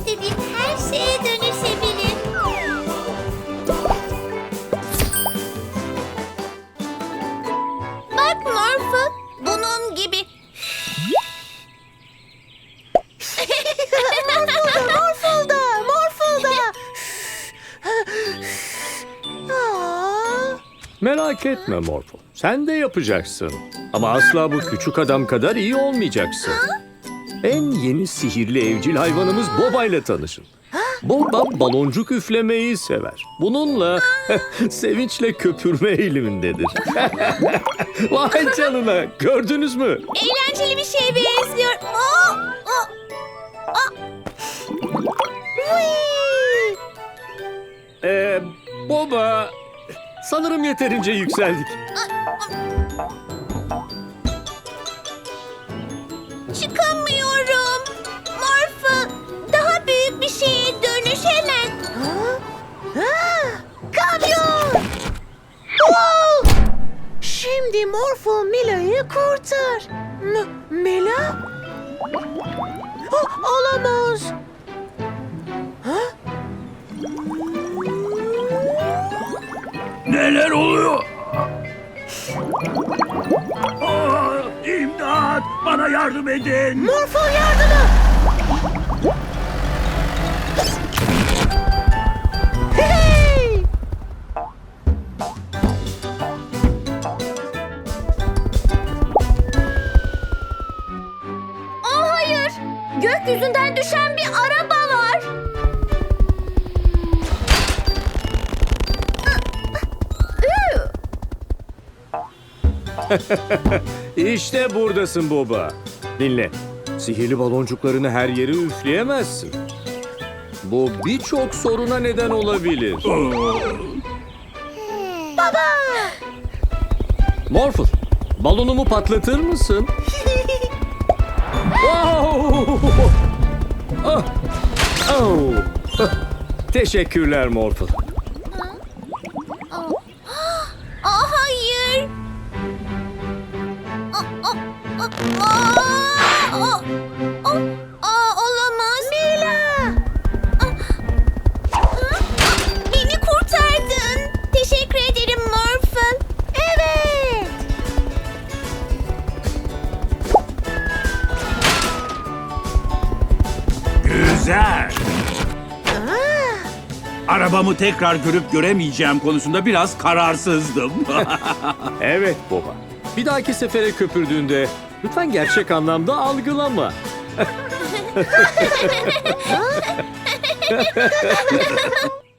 istediğin her şeye dönüşebilir. Bak Morphle, bunun gibi. Morple'da, Morple'da. Aa, Merak etme Morphle. Sen de yapacaksın. Ama asla bu küçük adam kadar iyi olmayacaksın. En yeni sihirli evcil hayvanımız Boba ile tanışın. Boba baloncuk üflemeyi sever. Bununla sevinçle köpürme eğilimindedir. Vay canına gördünüz mü? Eğlenceli bir şeye benziyor. Aa, aa, whee! Ee, Boba sanırım yeterince yükseldik. Çıkamıyorum. Morphle Mila'yı kurtar. M Mila? Oh, olamaz. Ha? Neler oluyor? Aa, imdat! Bana yardım edin! Morphle yardıma! Gökyüzünden düşen bir araba var. İşte buradasın Boba. Dinle. Sihirli baloncuklarını her yere üfleyemezsin. Bu birçok soruna neden olabilir. Baba! Morphle, balonumu patlatır mısın? Oh! Ah! Teşekkürler Morphle. Güzel! Arabamı tekrar görüp göremeyeceğim konusunda biraz kararsızdım. Evet Boba. Bir dahaki sefere köpürdüğünde lütfen gerçek anlamda algılama.